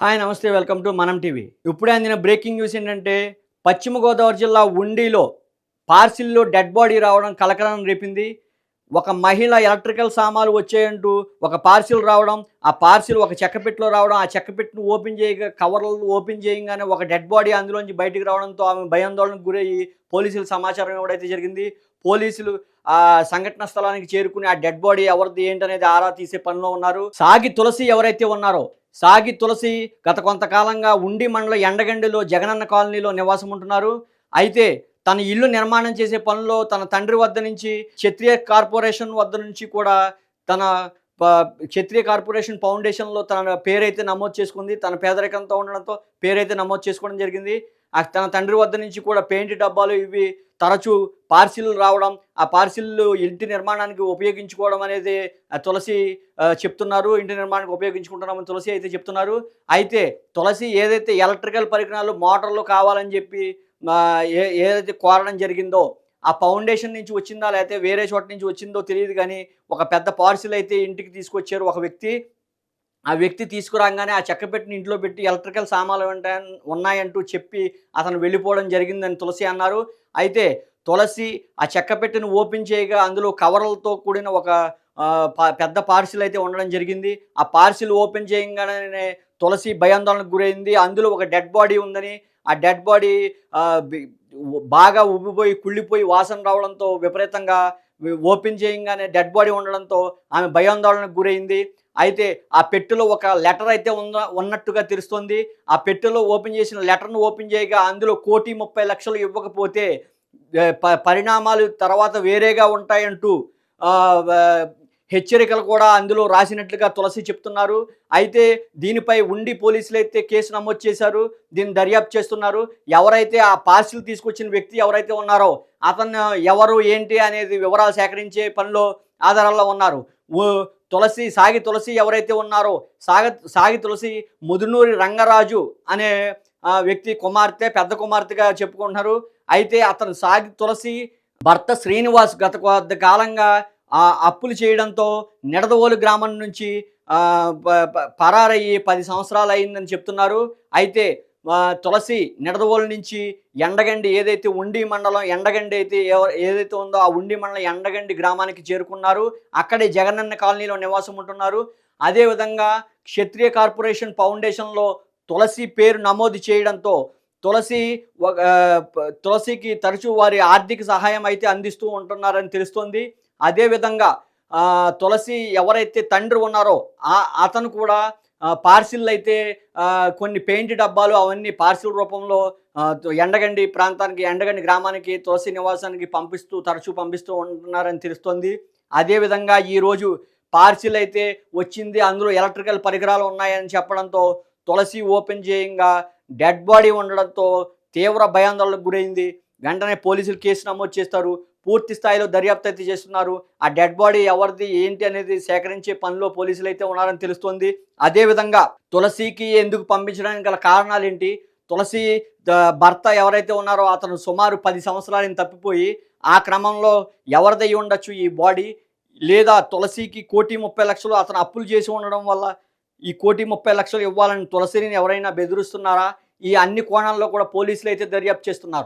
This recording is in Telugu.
హాయ్ నమస్తే వెల్కమ్ టు మనం టీవీ. ఇప్పుడే అందిన బ్రేకింగ్ న్యూస్ ఏంటంటే పశ్చిమ గోదావరి జిల్లా ఉండిలో పార్సిల్లో డెడ్ బాడీ రావడం కలకలం రేపింది. ఒక మహిళ ఎలక్ట్రికల్ సామాన్లు వచ్చాయంటూ ఒక పార్సిల్ రావడం ఆ పార్సిల్ ఒక చెక్కపెట్టులో రావడం ఆ చెక్కపెట్టును ఓపెన్ చేయగా కవర్లు ఓపెన్ చేయగానే ఒక డెడ్ బాడీ అందులోంచి బయటికి రావడంతో ఆమె భయాందోళనకు గురయ్యి పోలీసులు సమాచారం ఇవ్వడైతే జరిగింది. పోలీసులు ఆ సంఘటన స్థలానికి చేరుకుని ఆ డెడ్ బాడీ ఎవరిది ఏంటనేది ఆరా తీసే పనిలో ఉన్నారు. సాగి తులసి ఎవరైతే ఉన్నారో సాగి తులసి గత కొంతకాలంగా ఉండి మండల ఎండగండిలో జగనన్న కాలనీలో నివాసం ఉంటున్నారు అయితే తన ఇల్లు నిర్మాణం చేసే పనిలో తన తండ్రి వద్ద నుంచి క్షత్రియ కార్పొరేషన్ వద్ద నుంచి కూడా తన ప- క్షత్రియ కార్పొరేషన్ ఫౌండేషన్లో తన పేరైతే నమోదు చేసుకుంది. తన పేదరికంతో ఉండడంతో పేరైతే నమోదు చేసుకోవడం జరిగింది. ఆ తన తండ్రి వద్ద నుంచి కూడా పెయింట్ డబ్బాలు ఇవి తరచూ పార్సిల్ రావడం ఆ పార్సిల్లు ఇంటి నిర్మాణానికి ఉపయోగించుకోవడం అనేది ఆ తులసి చెప్తున్నారు. ఇంటి నిర్మాణానికి ఉపయోగించుకుంటున్నామని తులసి అయితే చెప్తున్నారు. అయితే తులసి ఏదైతే ఎలక్ట్రికల్ పరికరాలు మోటార్లు కావాలని చెప్పి ఏదైతే కోరడం జరిగిందో ఆ ఫౌండేషన్ నుంచి వచ్చిందా లేకపోతే వేరే చోట నుంచి వచ్చిందో తెలియదు కానీ ఒక పెద్ద పార్సిల్ అయితే ఇంటికి తీసుకొచ్చారు. ఒక వ్యక్తి ఆ వ్యక్తి తీసుకురాగానే ఆ చెక్క పెట్టిన ఇంట్లో పెట్టి ఎలక్ట్రికల్ సామాన్లు ఉన్నాయంటూ చెప్పి అతను వెళ్ళిపోవడం జరిగిందని తులసి అన్నారు. అయితే తులసి ఆ చెక్క పెట్టిన ఓపెన్ చేయగా అందులో కవర్లతో కూడిన ఒక ప- పెద్ద పార్సిల్ అయితే ఉండడం జరిగింది. ఆ పార్సిల్ ఓపెన్ చేయగానే తులసి భయాందోళనకు గురైంది. అందులో ఒక డెడ్ బాడీ ఉందని ఆ డెడ్ బాడీ బాగా ఉబ్బిపోయి కుళ్ళిపోయి వాసన రావడంతో విపరీతంగా ఓపెన్ చేయంగానే డెడ్ బాడీ ఉండడంతో ఆమె భయాందోళనకు గురైంది. అయితే ఆ పెట్టెలో ఒక లెటర్ అయితే ఉన్న ఉన్నట్టుగా తెలుస్తుంది. ఆ పెట్టెలో ఓపెన్ చేసిన లెటర్ను ఓపెన్ చేయగా అందులో కోటి ముప్పై లక్షలు ఇవ్వకపోతే ప- పరిణామాలు తర్వాత వేరేగా ఉంటాయంటూ హెచ్చరికలు కూడా అందులో రాసినట్లుగా తులసి చెప్తున్నారు. అయితే దీనిపై ఉండి పోలీసులు అయితే కేసు నమోదు చేశారు దీన్ని దర్యాప్తు చేస్తున్నారు. ఎవరైతే ఆ పార్సిల్ తీసుకొచ్చిన వ్యక్తి ఎవరైతే ఉన్నారో అతను ఎవరు ఏంటి అనేది వివరాలు సేకరించే పనిలో ఆధారాల్లో ఉన్నారు. తులసి సాగి తులసి ఎవరైతే ఉన్నారో సాగ సాగి తులసి ముదునూరి రంగరాజు అనే వ్యక్తి కుమార్తె పెద్ద కుమార్తెగా చెప్పుకుంటున్నారు. అయితే అతను సాగి తులసి భర్త శ్రీనివాస్ గత కొద్ది కాలంగా ఆ అప్పులు చేయడంతో నిడదవోలు గ్రామం నుంచి ప- పరారయ్యి పది సంవత్సరాలు అయిందని చెప్తున్నారు. అయితే తులసి నిడదవోలు నుంచి ఎండగండి ఏదైతే ఉండి మండలం ఎండగండి అయితే ఏదైతే ఉందో ఆ ఉండి మండలం ఎండగండి గ్రామానికి చేరుకున్నారు. అక్కడే జగనన్న కాలనీలో నివాసం ఉంటున్నారు. అదేవిధంగా క్షత్రియ కార్పొరేషన్ ఫౌండేషన్లో తులసి పేరు నమోదు చేయడంతో తులసి ఒక- తులసికి తరచూ వారి ఆర్థిక సహాయం అయితే అందిస్తూ ఉంటున్నారని తెలుస్తోంది. అదేవిధంగా తులసి ఎవరైతే తండ్రి ఉన్నారో అతను కూడా పార్సిల్ అయితే కొన్ని పెయింట్ డబ్బాలు అవన్నీ పార్సిల్ రూపంలో ఎండగండి ప్రాంతానికి ఎండగండి గ్రామానికి తులసి నివాసానికి పంపిస్తూ తరచూ పంపిస్తూ ఉంటున్నారని తెలుస్తోంది. అదేవిధంగా ఈరోజు పార్సిల్ అయితే వచ్చింది. అందులో ఎలక్ట్రికల్ పరికరాలు ఉన్నాయని చెప్పడంతో తులసి ఓపెన్ చేయంగా డెడ్ బాడీ ఉండడంతో తీవ్ర భయాందోళనకు గురైంది. వెంటనే పోలీసులు కేసు నమోదు చేస్తారు. పూర్తి స్థాయిలో దర్యాప్తు అయితే చేస్తున్నారు. ఆ డెడ్ బాడీ ఎవరిది ఏంటి అనేది సేకరించే పనిలో పోలీసులు అయితే ఉన్నారని తెలుస్తోంది. అదేవిధంగా తులసికి ఎందుకు పంపించడానికి గల కారణాలు ఏంటి? తులసి భర్త ఎవరైతే ఉన్నారో అతను సుమారు పది సంవత్సరాలని తప్పిపోయి ఆ క్రమంలో ఎవరిదై ఉండొచ్చు ఈ బాడీ? లేదా తులసికి కోటి ముప్పై లక్షలు అతను అప్పులు చేసి ఉండడం వల్ల ఈ కోటి ముప్పై లక్షలు ఇవ్వాలని తులసిని ఎవరైనా బెదిరిస్తున్నారా? ఈ అన్ని కోణాల్లో కూడా పోలీసులు అయితే దర్యాప్తు చేస్తున్నారు.